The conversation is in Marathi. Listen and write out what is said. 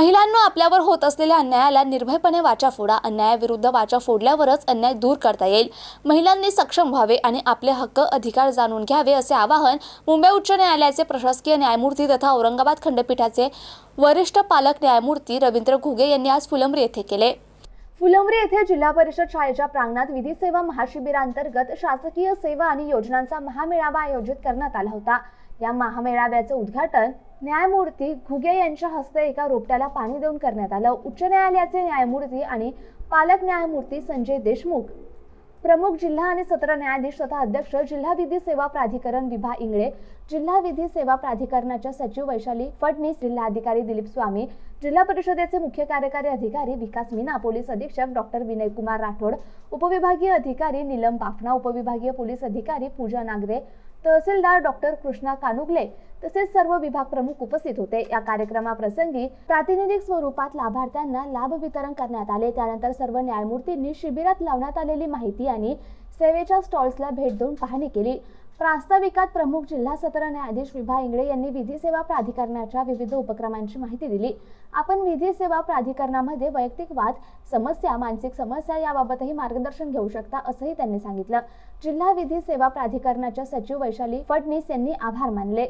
महिलांना आपल्यावर होत असलेल्या अन्यायाला निर्भयपणे वाचा फोडा. अन्यायाविरुद्ध वाचा फोडल्यावरच अन्याय दूर करता येईल. महिलांनी सक्षम व्हावे आणि आपले हक्क अधिकार जाणून घ्यावे असे आवाहन मुंबई उच्च न्यायालयाचे प्रशासकीय न्यायमूर्ती तथा औरंगाबाद खंडपीठाचे वरिष्ठ पालक न्यायमूर्ती रवींद्र घुगे यांनी आज फुलंब्री येथे केले. फुलंब्री येथे जिल्हा परिषद शाळेच्या प्रांगणात विधी सेवा महाशिबिरांतर्गत शासकीय सेवा आणि योजनांचा महामेळावा आयोजित करण्यात आला होता. या महामेळाव्याचे उद्घाटन न्यायमूर्ती घुगे यांच्या हस्ते एका रोपट्याला पाणी देऊन करण्यात आलं. उच्च न्यायालयाचे न्यायमूर्ती आणि पालक न्यायमूर्ती संजय देशमुख. प्रमुख जिल्हा आणि सत्र न्यायाधीश तथा अध्यक्ष जिल्हा विधी सेवा प्राधिकरण विभा इंगळे जिल्हा विधी सेवा प्राधिकरणाच्या सचिव वैशाली फडणीस जिल्हाधिकारी दिलीप स्वामी जिल्हा परिषदेचे मुख्य कार्यकारी अधिकारी विकास मीना पोलीस अधीक्षक डॉक्टर विनयकुमार राठोड उपविभागीय अधिकारी नीलम बाफना उपविभागीय पोलीस अधिकारी पूजा नागरे तहसीलदार डॉक्टर कृष्णा कानुगले तसेच सर्व विभाग प्रमुख उपस्थित होते. या कार्यक्रमाप्रसंगी प्रातिनिधिक स्वरूपात लाभार्थ्यांना लाभ वितरण करण्यात आले. त्यानंतर सर्व न्यायमूर्तींनी शिबिरात लावण्यात आलेली माहिती आणि सेवेच्या स्टॉल्सला भेट देऊन पाहणी केली. प्रास्ताविकात प्रमुख जिल्हा सत्र न्यायाधीश विभा इंगळे यांनी विधी सेवा प्राधिकरणाच्या विविध उपक्रमांची माहिती दिली. आपण विधी सेवा प्राधिकरणामध्ये वैयक्तिक वाद समस्या मानसिक समस्या याबाबतही मार्गदर्शन घेऊ शकता असंही त्यांनी सांगितलं. जिल्हा विधी सेवा प्राधिकरणाच्या सचिव वैशाली फडणीस यांनी आभार मानले.